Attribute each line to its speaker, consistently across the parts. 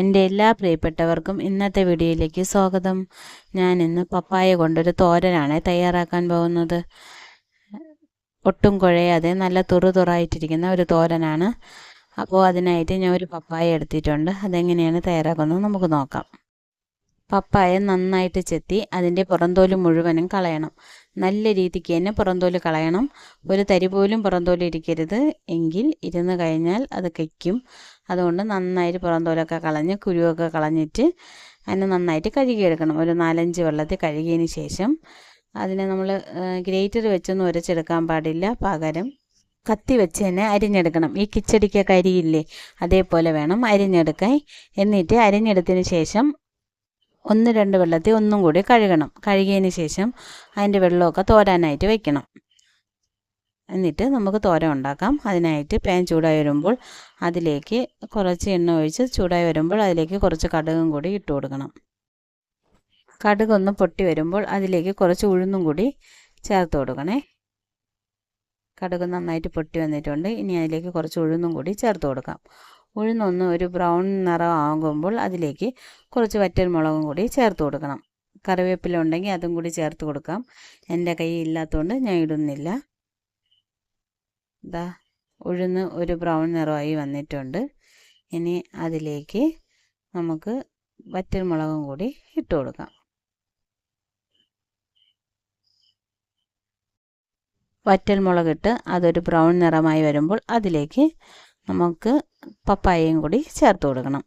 Speaker 1: എന്റെ എല്ലാ പ്രിയപ്പെട്ടവർക്കും ഇന്നത്തെ വീഡിയോയിലേക്ക് സ്വാഗതം. ഞാൻ ഇന്ന് പപ്പായ കൊണ്ടൊരു തോരനാണ് തയ്യാറാക്കാൻ പോകുന്നത്. ഒട്ടും കുഴയാതെ നല്ല തുറു തുറായിട്ടിരിക്കുന്ന ഒരു തോരനാണ്. അപ്പോൾ അതിനായിട്ട് ഞാൻ ഒരു പപ്പായ എടുത്തിട്ടുണ്ട്. അതെങ്ങനെയാണ് തയ്യാറാക്കുന്നത് നമുക്ക് നോക്കാം. പപ്പായ നന്നായിട്ട് ചെത്തി അതിന്റെ പുറന്തോൽ മുഴുവനും കളയണം. നല്ല രീതിക്ക് തന്നെ പുറന്തോൽ കളയണം. ഒരു തരി പോലും പുറന്തോൽ ഇരിക്കരുത്. എങ്കിൽ ഇരുന്ന് കഴിഞ്ഞാൽ അത് കയ്ക്കും. അതുകൊണ്ട് നന്നായിട്ട് പുറന്തോലൊക്കെ കളഞ്ഞ് കുരുവൊക്കെ കളഞ്ഞിട്ട് അതിനെ നന്നായിട്ട് കഴുകിയെടുക്കണം. ഒരു നാലഞ്ച് വെള്ളത്തിൽ കഴുകിയതിന് ശേഷം അതിനെ നമ്മൾ ഗ്രേറ്റർ വെച്ചൊന്നും ഉരച്ചെടുക്കാൻ പാടില്ല. പകരം കത്തി വെച്ച് തന്നെ അരിഞ്ഞെടുക്കണം. ഈ കിച്ചടിക്കൊക്കെ അരിയില്ലേ? അതേപോലെ വേണം അരിഞ്ഞെടുക്കാൻ. എന്നിട്ട് അരിഞ്ഞെടുത്തതിന് ശേഷം ഒന്ന് രണ്ട് വെള്ളത്തിൽ ഒന്നും കൂടി കഴുകണം. കഴുകിയതിന് ശേഷം അതിന്റെ വെള്ളമൊക്കെ തോരാനായിട്ട് വെക്കണം. എന്നിട്ട് നമുക്ക് തോര ഉണ്ടാക്കാം. അതിനായിട്ട് പാൻ ചൂടായി വരുമ്പോൾ അതിലേക്ക് കുറച്ച് എണ്ണ ഒഴിച്ച് ചൂടായി വരുമ്പോൾ അതിലേക്ക് കുറച്ച് കടുകും കൂടി ഇട്ട് കൊടുക്കണം. കടുകൊന്ന് പൊട്ടി വരുമ്പോൾ അതിലേക്ക് കുറച്ച് ഉഴുന്നും കൂടി ചേർത്ത് കൊടുക്കണേ. കടുക് നന്നായിട്ട് പൊട്ടി വന്നിട്ടുണ്ട്. ഇനി അതിലേക്ക് കുറച്ച് ഉഴുന്നും കൂടി ചേർത്ത് കൊടുക്കാം. ഉഴുന്നൊന്ന് ഒരു ബ്രൗൺ നിറം ആകുമ്പോൾ അതിലേക്ക് കുറച്ച് വറ്റൽ മുളകും കൂടി ചേർത്ത് കൊടുക്കണം. കറിവേപ്പില ഉണ്ടെങ്കിൽ അതും കൂടി ചേർത്ത് കൊടുക്കാം. എന്റെ കൈ ഇല്ലാത്തതുകൊണ്ട് ഞാൻ ഇടുന്നില്ല. ഇതാ ഉഴുന്ന് ഒരു ബ്രൗൺ നിറമായി വന്നിട്ടുണ്ട്. ഇനി അതിലേക്ക് നമുക്ക് വറ്റൽ മുളകും കൂടി ഇട്ട് കൊടുക്കാം. വറ്റൽ മുളകിട്ട് അതൊരു ബ്രൗൺ നിറമായി വരുമ്പോൾ അതിലേക്ക് നമുക്ക് പപ്പായയും കൂടി ചേർത്ത് കൊടുക്കണം.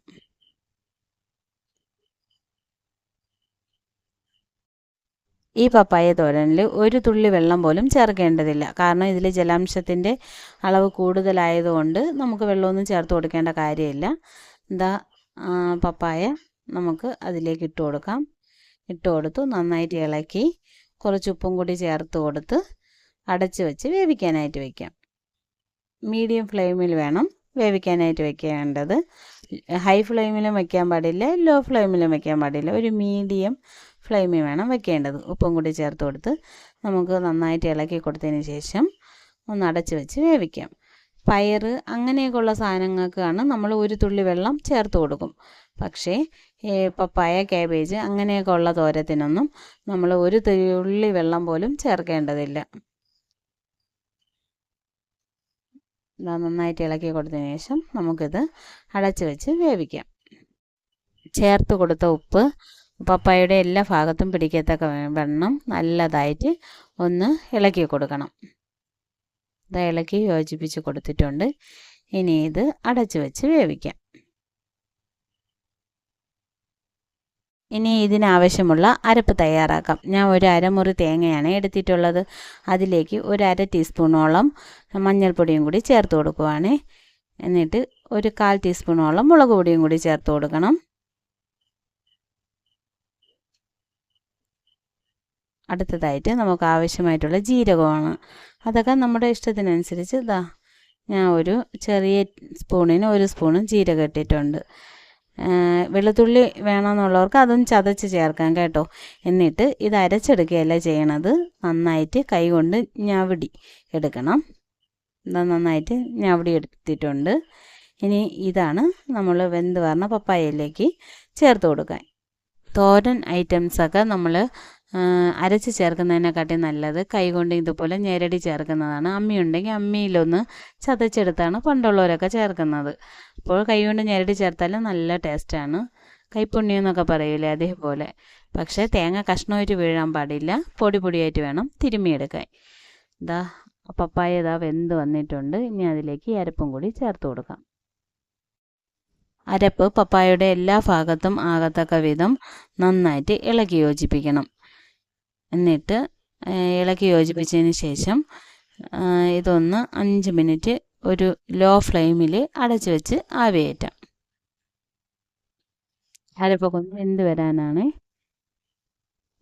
Speaker 1: ഈ പപ്പായ തോരനിൽ ഒരു തുള്ളി വെള്ളം പോലും ചേർക്കേണ്ടതില്ല. കാരണം ഇതിൽ ജലാംശത്തിന്റെ അളവ് കൂടുതലായതുകൊണ്ട് നമുക്ക് വെള്ളമൊന്നും ചേർത്ത് കൊടുക്കേണ്ട കാര്യമില്ല. എന്താ പപ്പായ നമുക്ക് അതിലേക്ക് ഇട്ട് കൊടുക്കാം. ഇട്ട് കൊടുത്തു നന്നായിട്ട് ഇളക്കി കുറച്ച് ഉപ്പും കൂടി ചേർത്ത് കൊടുത്ത് അടച്ച് വെച്ച് വേവിക്കാനായിട്ട് വയ്ക്കാം മീഡിയം ഫ്ലെയിമിൽ വേണം വേവിക്കാനായിട്ട് വെക്കേണ്ടത്. ഹൈ ഫ്ലെയിമിലും വയ്ക്കാൻ പാടില്ല ലോ ഫ്ലെയിമിലും വയ്ക്കാൻ പാടില്ല. ഒരു മീഡിയം ഫ്ലെയിമിൽ വേണം വെക്കേണ്ടത്. ഉപ്പും കൂടി ചേർത്ത് കൊടുത്ത് നമുക്ക് നന്നായിട്ട് ഇളക്കി കൊടുത്തതിന് ശേഷം ഒന്ന് അടച്ച് വെച്ച് വേവിക്കാം. പയർ അങ്ങനെയൊക്കെയുള്ള സാധനങ്ങൾക്കാണ് നമ്മൾ ഒരു തുള്ളി വെള്ളം ചേർത്ത് കൊടുക്കും. പക്ഷേ പപ്പായ കാബേജ് അങ്ങനെയൊക്കെ ഉള്ള തോരത്തിനൊന്നും നമ്മൾ ഒരു തുള്ളി വെള്ളം പോലും ചേർക്കേണ്ടതില്ല. നന്നായിട്ട് ഇളക്കി കൊടുത്തതിന് ശേഷം നമുക്കിത് അടച്ചു വെച്ച് വേവിക്കാം. ചേർത്ത് കൊടുത്ത ഉപ്പ് പപ്പായയുടെ എല്ലാ ഭാഗത്തും പിടിക്കത്തക്ക വെണ്ണം നല്ലതായിട്ട് ഒന്ന് ഇളക്കി കൊടുക്കണം. ഇത് ഇളക്കി യോജിപ്പിച്ച് കൊടുത്തിട്ടുണ്ട്. ഇനി ഇത് അടച്ചു വെച്ച് വേവിക്കാം. ഇനി ഇതിനാവശ്യമുള്ള അരപ്പ് തയ്യാറാക്കാം. ഞാൻ ഒരു അരമുറി തേങ്ങയാണ് എടുത്തിട്ടുള്ളത്. അതിലേക്ക് ഒരു അര ടീസ്പൂണോളം മഞ്ഞൾപ്പൊടിയും കൂടി ചേർത്ത് കൊടുക്കുവാണ്. എന്നിട്ട് ഒരു കാൽ ടീസ്പൂണോളം മുളക് പൊടിയും കൂടി ചേർത്ത് കൊടുക്കണം. അടുത്തതായിട്ട് നമുക്ക് ആവശ്യമായിട്ടുള്ള ജീരകമാണ്. അതൊക്കെ നമ്മുടെ ഇഷ്ടത്തിനനുസരിച്ച് ഇതാ ഞാൻ ഒരു ചെറിയ സ്പൂണിന് ഒരു സ്പൂണും ജീരകം ഇട്ടിട്ടുണ്ട്. വെളുത്തുള്ളി വേണമെന്നുള്ളവർക്ക് അതും ചതച്ച് ചേർക്കാം കേട്ടോ. എന്നിട്ട് ഇത് അരച്ചെടുക്കുകയല്ല ചെയ്യണത്? നന്നായിട്ട് കൈകൊണ്ട് ഞവിടി എടുക്കണം. ഇതാ നന്നായിട്ട് ഞവിടി എടുത്തിട്ടുണ്ട്. ഇനി ഇതാണ് നമ്മൾ വെന്ത് പറഞ്ഞ പപ്പായയിലേക്ക് ചേർത്ത് കൊടുക്കാൻ. തോരൻ ഐറ്റംസൊക്കെ നമ്മൾ അരച്ച് ചേർക്കുന്നതിനെക്കാട്ടി നല്ലത് കൈകൊണ്ട് ഇതുപോലെ ഞെരടി ചേർക്കുന്നതാണ്. അമ്മിയുണ്ടെങ്കിൽ അമ്മിയിലൊന്ന് ചതച്ചെടുത്താണ് പണ്ടുള്ളവരൊക്കെ ചേർക്കുന്നത്. അപ്പോൾ കൈകൊണ്ട് ഞെരടി ചേർത്താലും നല്ല ടേസ്റ്റാണ് കൈപ്പുണ്യം എന്നൊക്കെ പറയില്ലേ അതേപോലെ. പക്ഷേ തേങ്ങ കഷ്ണമായിട്ട് വീഴാൻ പാടില്ല. പൊടി പൊടിയായിട്ട് വേണം തിരുമ്മിയെടുക്കാൻ. ഇതാ പപ്പായ ഇതാ വെന്ത് വന്നിട്ടുണ്ട്. ഇനി അതിലേക്ക് അരപ്പും കൂടി ചേർത്ത് കൊടുക്കാം. അരപ്പ് പപ്പായയുടെ എല്ലാ ഭാഗത്തും ആകത്തക്ക വിധം നന്നായിട്ട് ഇളക്കി യോജിപ്പിക്കണം. എന്നിട്ട് ഇളക്കി യോജിപ്പിച്ചതിന് ശേഷം ഇതൊന്ന് അഞ്ച് മിനിറ്റ് ഒരു ലോ ഫ്ലെയിമിൽ അടച്ച് വെച്ച് ആവിയേറ്റാം. അരപ്പൊക്കെ വെന്ത് വരാനാണ്.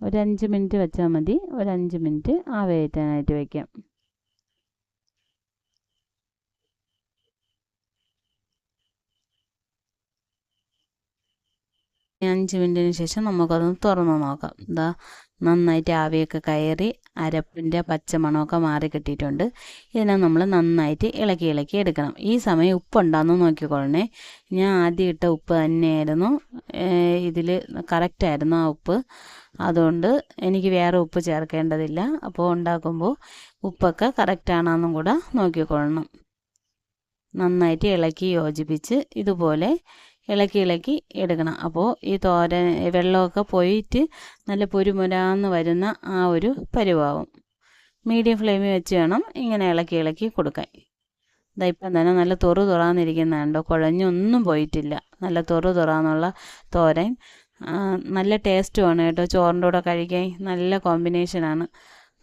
Speaker 1: ഒരു അഞ്ച് മിനിറ്റ് വെച്ചാൽ മതി. ഒരു അഞ്ച് മിനിറ്റ് ആവിയേറ്റാനായിട്ട് വയ്ക്കാം അഞ്ച് മിനിറ്റിന് ശേഷം നമുക്കതൊന്ന് തുറന്ന് നോക്കാം. എന്താ നന്നായിട്ട് ആവിയൊക്കെ കയറി അരപ്പിന്റെ പച്ചമണമൊക്കെ മാറി കിട്ടിയിട്ടുണ്ട്. ഇതിനെ നമ്മൾ നന്നായിട്ട് ഇളക്കി ഇളക്കി എടുക്കണം. ഈ സമയം ഉപ്പുണ്ടാന്ന് നോക്കിക്കൊള്ളണേ ഞാൻ ആദ്യം ഇട്ട ഉപ്പ് തന്നെയായിരുന്നു. ഇതിൽ കറക്റ്റായിരുന്നു ആ ഉപ്പ്. അതുകൊണ്ട് എനിക്ക് വേറെ ഉപ്പ് ചേർക്കേണ്ടതില്ല. അപ്പോൾ ഉണ്ടാക്കുമ്പോൾ ഉപ്പൊക്കെ കറക്റ്റാണെന്നും കൂടെ നോക്കിക്കൊള്ളണം. നന്നായിട്ട് ഇളക്കി യോജിപ്പിച്ച് ഇതുപോലെ ഇളക്കി ഇളക്കി എടുക്കണം. അപ്പോൾ ഈ തോര വെള്ളമൊക്കെ പോയിട്ട് നല്ല പൊരുമുരാന്ന് വരുന്ന ആ ഒരു പരുവാവും. മീഡിയം ഫ്ലെയിമിൽ വെച്ച് വേണം ഇങ്ങനെ ഇളക്കി ഇളക്കി കൊടുക്കാൻ. ഇതാ ഇപ്പം തന്നെ നല്ല തൊറു തുറാന്നിരിക്കുന്നുണ്ടോ? കുഴഞ്ഞൊന്നും പോയിട്ടില്ല. നല്ല തൊറു തുറാന്നുള്ള തോരൻ. നല്ല ടേസ്റ്റുമാണ് കേട്ടോ. ചോറിന്റെ കൂടെ കഴിക്കാൻ നല്ല കോമ്പിനേഷനാണ്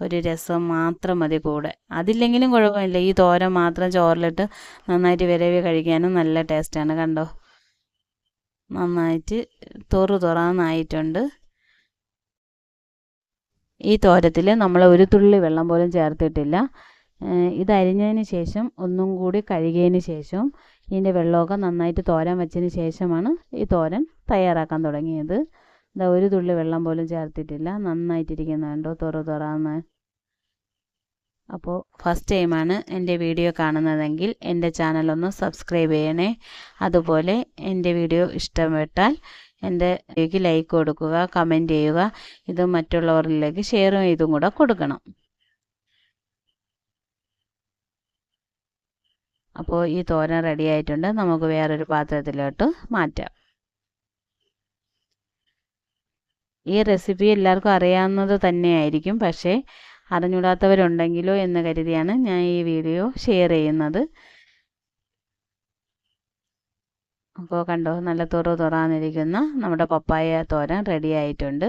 Speaker 1: ഒരു രസം മാത്രം മതി കൂടെ. അതില്ലെങ്കിലും കുഴപ്പമില്ല. ഈ തോരൻ മാത്രം ചോറിലിട്ട് നന്നായിട്ട് വിരവി കഴിക്കാനും നല്ല ടേസ്റ്റാണ് കണ്ടോ? നന്നായിട്ട് തോറു തുറന്നായിട്ടുണ്ട്. ഈ തോരത്തിൽ നമ്മൾ ഒരു തുള്ളി വെള്ളം പോലും ചേർത്തിട്ടില്ല. ഇത് അരിഞ്ഞതിന് ശേഷം ഒന്നും കൂടി കഴുകിയതിന് ശേഷം ഇതിന്റെ വെള്ളമൊക്കെ നന്നായിട്ട് തോരൻ വെച്ചതിന് ശേഷമാണ് ഈ തോരൻ തയ്യാറാക്കാൻ തുടങ്ങിയത്. ഇതാ ഒരു തുള്ളി വെള്ളം പോലും ചേർത്തിട്ടില്ല. നന്നായിട്ടിരിക്കുന്നുണ്ടോ തുറ തുറന്ന്. അപ്പോൾ ഫസ്റ്റ് ടൈമാണ് എന്റെ വീഡിയോ കാണുന്നതെങ്കിൽ എന്റെ ചാനലൊന്ന് സബ്സ്ക്രൈബ് ചെയ്യണേ. അതുപോലെ എന്റെ വീഡിയോ ഇഷ്ടപ്പെട്ടാൽ എന്റെ വീഡിയോയ്ക്ക് ലൈക്ക് കൊടുക്കുക കമന്റ് ചെയ്യുക ഇത് മറ്റുള്ളവരിലേക്ക് ഷെയർ ചെയ്തും കൂടെ കൊടുക്കണം. അപ്പോൾ ഈ തോരൻ റെഡി ആയിട്ടുണ്ട്. നമുക്ക് വേറൊരു പാത്രത്തിലോട്ട് മാറ്റാം. ഈ റെസിപ്പി എല്ലാവർക്കും അറിയാവുന്നത് തന്നെയായിരിക്കും. പക്ഷേ അറിഞ്ഞൂടാത്തവരുണ്ടെങ്കിലോ എന്ന് കരുതിയാണ് ഞാൻ ഈ വീഡിയോ ഷെയർ ചെയ്യുന്നത്. അപ്പോൾ കണ്ടോ നല്ല തുറ തുറന്നിരിക്കുന്ന നമ്മുടെ പപ്പായ തോരൻ റെഡി ആയിട്ടുണ്ട്.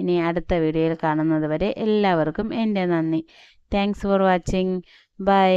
Speaker 1: ഇനി അടുത്ത വീഡിയോയിൽ കാണുന്നത് വരെ എല്ലാവർക്കും എന്റെ നന്ദി. Thanks for watching bye